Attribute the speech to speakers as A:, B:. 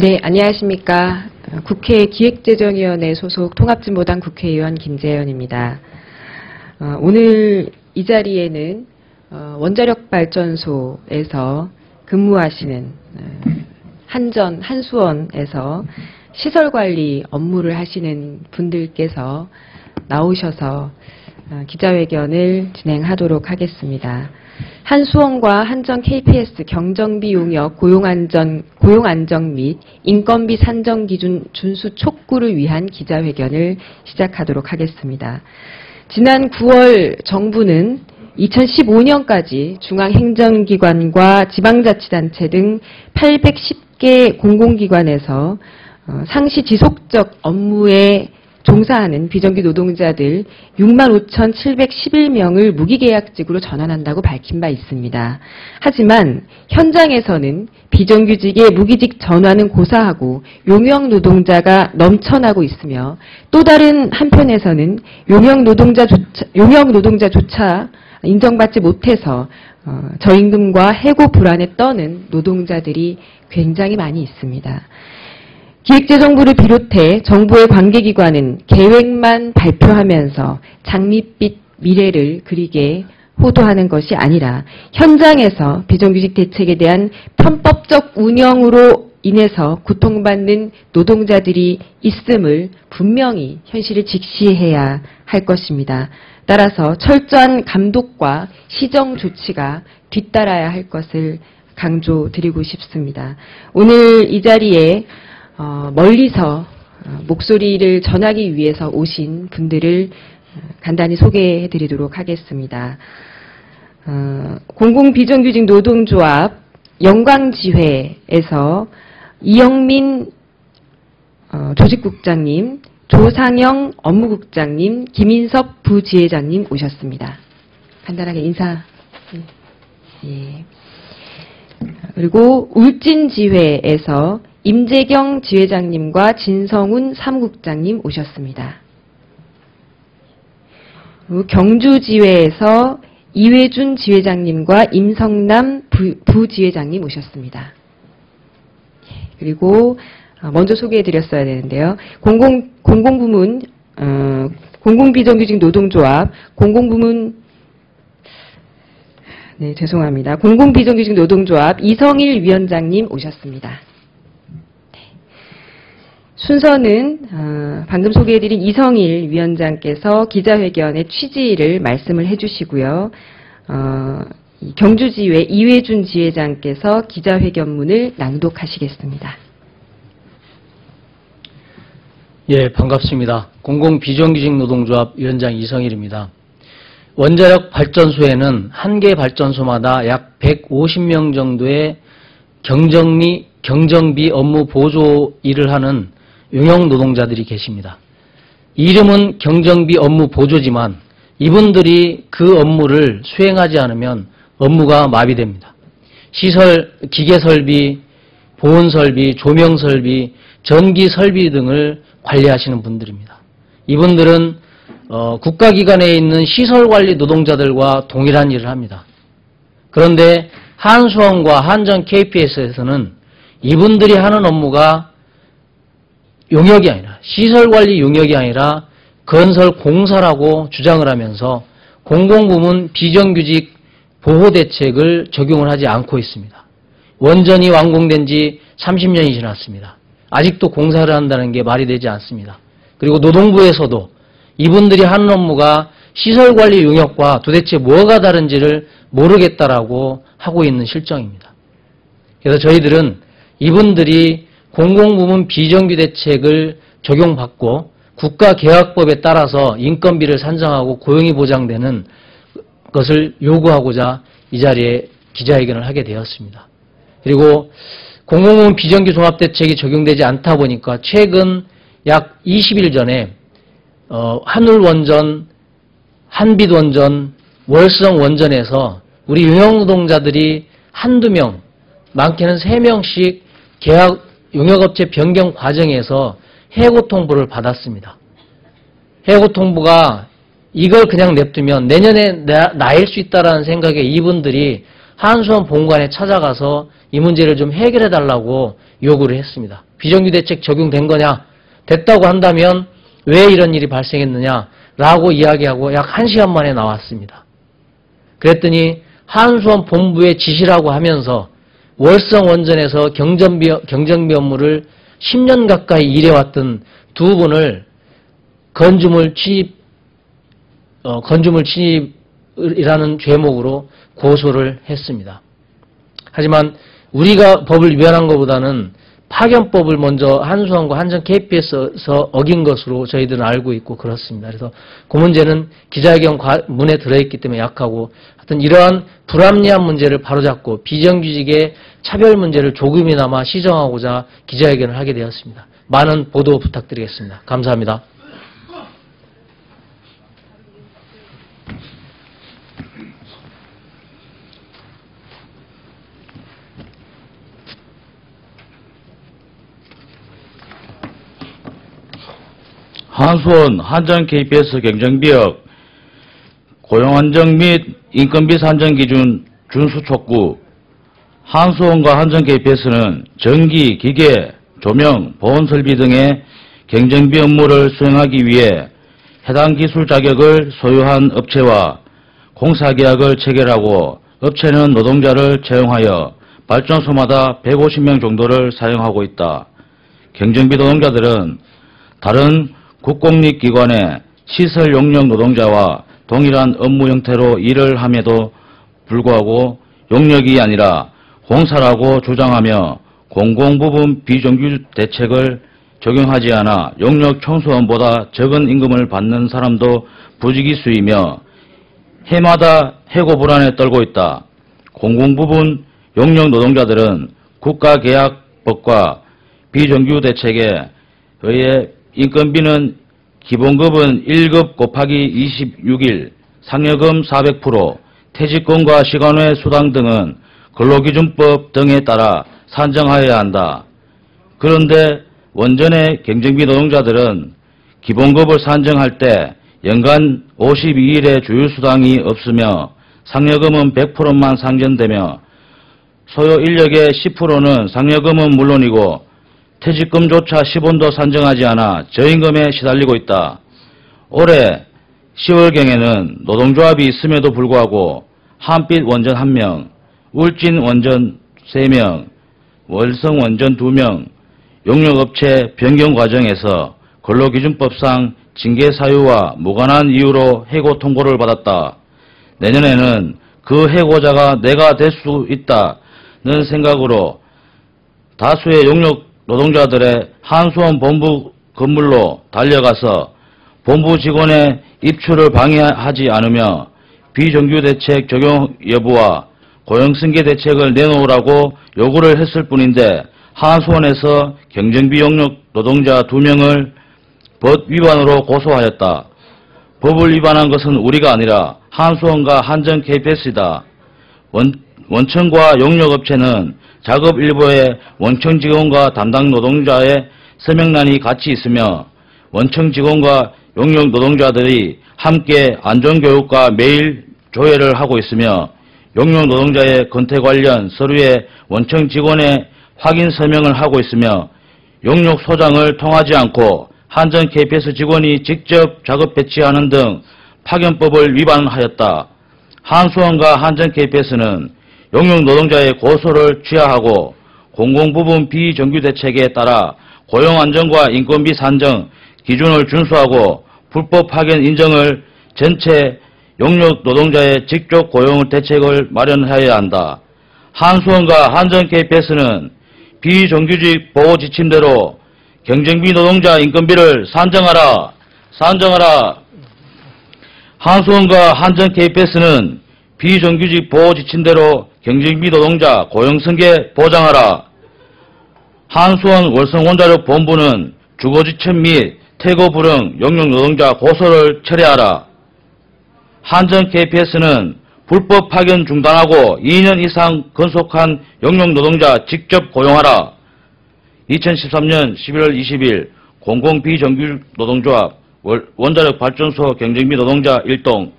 A: 네, 안녕하십니까. 국회 기획재정위원회 소속 통합진보당 국회의원 김재현입니다. 어, 오늘 이 자리에는 어, 원자력발전소에서 근무하시는 어, 한전, 한수원에서 시설관리 업무를 하시는 분들께서 나오셔서 어, 기자회견을 진행하도록 하겠습니다. 한수원과 한전 KPS 경정비 용역 고용안전, 고용안정 및 인건비 산정 기준 준수 촉구를 위한 기자회견을 시작하도록 하겠습니다. 지난 9월 정부는 2015년까지 중앙행정기관과 지방자치단체 등 810개 공공기관에서 어, 상시 지속적 업무에 종사하는 비정규 노동자들 6만 5,711명을 무기계약직으로 전환한다고 밝힌 바 있습니다. 하지만 현장에서는 비정규직의 무기직 전환은 고사하고 용역 노동자가 넘쳐나고 있으며 또 다른 한편에서는 용역 노동자조차, 용역 노동자조차 인정받지 못해서 어, 저임금과 해고 불안에 떠는 노동자들이 굉장히 많이 있습니다. 기획재정부를 비롯해 정부의 관계기관은 계획만 발표하면서 장밋빛 미래를 그리게 호도하는 것이 아니라 현장에서 비정규직 대책에 대한 편법적 운영으로 인해서 고통받는 노동자들이 있음을 분명히 현실을 직시해야 할 것입니다. 따라서 철저한 감독과 시정 조치가 뒤따라야 할 것을 강조드리고 싶습니다. 오늘 이 자리에 어, 멀리서 어, 목소리를 전하기 위해서 오신 분들을 어, 간단히 소개해 드리도록 하겠습니다. 어, 공공비정규직 노동조합 영광지회에서 이영민 어, 조직국장님, 조상영 업무국장님, 김인섭 부지회장님 오셨습니다. 간단하게 인사. 예. 그리고 울진지회에서 임재경 지회장님과 진성훈 사무국장님 오셨습니다. 경주지회에서 이회준 지회장님과 임성남 부, 지회장님 오셨습니다. 그리고 어, 먼저 소개해드렸어야 되는데요. 공공, 공공부문, 어, 공공비정규직 노동조합, 공공부문 네, 죄송합니다. 공공비정규직 노동조합 이성일 위원장님 오셨습니다. 순서는 어, 방금 소개해드린 이성일 위원장께서 기자회견의 취지를 말씀을 해주시고요. 어, 경주지회 이회준 지회장께서 기자회견문을 낭독하시겠습니다.
B: 예, 반갑습니다. 공공비정규직 노동조합 위원장 이성일입니다. 원자력 발전소에는 한 개 발전소마다 약 150명 정도의 경정리, 경정비 업무 보조 일을 하는 용역 노동자들이 계십니다. 이름은 경정비 업무 보조지만 이분들이 그 업무를 수행하지 않으면 업무가 마비됩니다. 시설, 기계 설비, 보온 설비, 조명 설비, 전기 설비 등을 관리하시는 분들입니다. 이분들은 어, 국가기관에 있는 시설관리 노동자들과 동일한 일을 합니다. 그런데 한수원과 한전 KPS에서는 이분들이 하는 업무가 용역이 아니라 시설관리 용역이 아니라 건설 공사라고 주장을 하면서 공공부문 비정규직 보호대책을 적용을 하지 않고 있습니다. 원전이 완공된 지 30년이 지났습니다. 아직도 공사를 한다는 게 말이 되지 않습니다. 그리고 노동부에서도 이분들이 하는 업무가 시설관리 용역과 도대체 뭐가 다른지를 모르겠다라고 하고 있는 실정입니다. 그래서 저희들은 이분들이 공공부문 비정규 대책을 적용받고 국가계약법에 따라서 인건비를 산정하고 고용이 보장되는 것을 요구하고자 이 자리에 기자회견을 하게 되었습니다. 그리고 공공부문 비정규 종합대책이 적용되지 않다 보니까 최근 약 20일 전에 어, 한울원전, 한빛원전, 월성원전에서 우리 유형노동자들이 한두 명, 많게는 세 명씩 계약 용역업체 변경 과정에서 해고 통보를 받았습니다. 해고 통보가 이걸 그냥 냅두면 내년에 나, 일수 있다라는 생각에 이분들이 한수원 본관에 찾아가서 이 문제를 좀 해결해 달라고 요구를 했습니다. 비정규 대책 적용된 거냐? 됐다고 한다면 왜 이런 일이 발생했느냐? 라고 이야기하고 약 1시간 만에 나왔습니다. 그랬더니 한수원 본부의 지시라고 하면서 월성 원전에서 경전비, 경정비 업무를 10년 가까이 일해왔던 두 분을 건주물 취입, 어, 건주물 취입이라는 죄목으로 고소를 했습니다. 하지만 우리가 법을 위반한 것보다는 파견법을 먼저 한수원과 한전 KPS에서 어긴 것으로 저희들은 알고 있고 그렇습니다. 그래서 그 문제는 기자회견 과- 문에 들어있기 때문에 약하고 하여튼 이러한 불합리한 문제를 바로잡고 비정규직의 차별 문제를 조금이나마 시정하고자 기자회견을 하게 되었습니다. 많은 보도 부탁드리겠습니다. 감사합니다.
C: 한수원 한전 KPS 경쟁비역 고용 안정 및 인건비 산정 기준 준수 촉구 한수원과 한전 KPS는 전기, 기계, 조명, 보온 설비 등의 경쟁비 업무를 수행하기 위해 해당 기술 자격을 소유한 업체와 공사계약을 체결하고 업체는 노동자를 채용하여 발전소마다 150명 정도를 사용하고 있다. 경쟁비 노동자들은 다른 국공립기관의 시설 용역 노동자와 동일한 업무 형태로 일을 함에도 불구하고 용역이 아니라 공사라고 주장하며 공공부분 비정규 대책을 적용하지 않아 용역 청소원보다 적은 임금을 받는 사람도 부지기수이며 해마다 해고 불안에 떨고 있다. 공공부분 용역 노동자들은 국가계약법과 비정규 대책에 의해 인건비는 기본급은 1급 곱하기 26일, 상여금 400%, 퇴직금과 시간외 수당 등은 근로기준법 등에 따라 산정하여야 한다. 그런데 원전의 경쟁비 노동자들은 기본급을 산정할 때 연간 52일의 주휴수당이 없으며 상여금은 100%만 상전되며 소요 인력의 10%는 상여금은 물론이고 퇴직금조차 10원도 산정하지 않아 저임금에 시달리고 있다. 올해 10월경에는 노동조합이 있음에도 불구하고 한빛 원전 1명, 울진 원전 3명, 월성 원전 2명, 용역업체 변경 과정에서 근로기준법상 징계 사유와 무관한 이유로 해고 통보를 받았다. 내년에는 그 해고자가 내가 될 수 있다는 생각으로 다수의 용역 노동자들의 한수원 본부 건물로 달려가서 본부 직원의 입출을 방해하지 않으며 비정규 대책 적용 여부와 고용 승계 대책을 내놓으라고 요구를 했을 뿐인데 한수원에서 경쟁비 용역 노동자 2명을 법 위반으로 고소하였다. 법을 위반한 것은 우리가 아니라 한수원과 한전 KPS이다. 원, 원청과 용역업체는 작업 일부에 원청 직원과 담당 노동자의 서명란이 같이 있으며 원청 직원과 용역 노동자들이 함께 안전교육과 매일 조회를 하고 있으며 용역 노동자의 건태 관련 서류에 원청 직원의 확인 서명을 하고 있으며 용역 소장을 통하지 않고 한전 KPS 직원이 직접 작업 배치하는 등 파견법을 위반하였다. 한수원과 한전 KPS는 용역 노동자의 고소를 취하하고 공공부분 비정규 대책에 따라 고용안정과 인건비 산정 기준을 준수하고 불법 파견 인정을 전체 용역 노동자의 직접 고용 대책을 마련하여야 한다. 한수원과 한전 KPS는 비정규직 보호 지침대로 경쟁비 노동자 인건비를 산정하라. 산정하라. 한수원과 한전 KPS는 비정규직 보호 지침대로 경쟁비 노동자 고용승계 보장하라. 한수원 월성원자력 본부는 주거지침 및 퇴거 불응 용역 노동자 고소를 철회하라. 한전 KPS는 불법 파견 중단하고 2년 이상 근속한 용역 노동자 직접 고용하라. 2013년 11월 20일 공공비정규 노동조합 월- 원자력 발전소 경쟁비 노동자 일동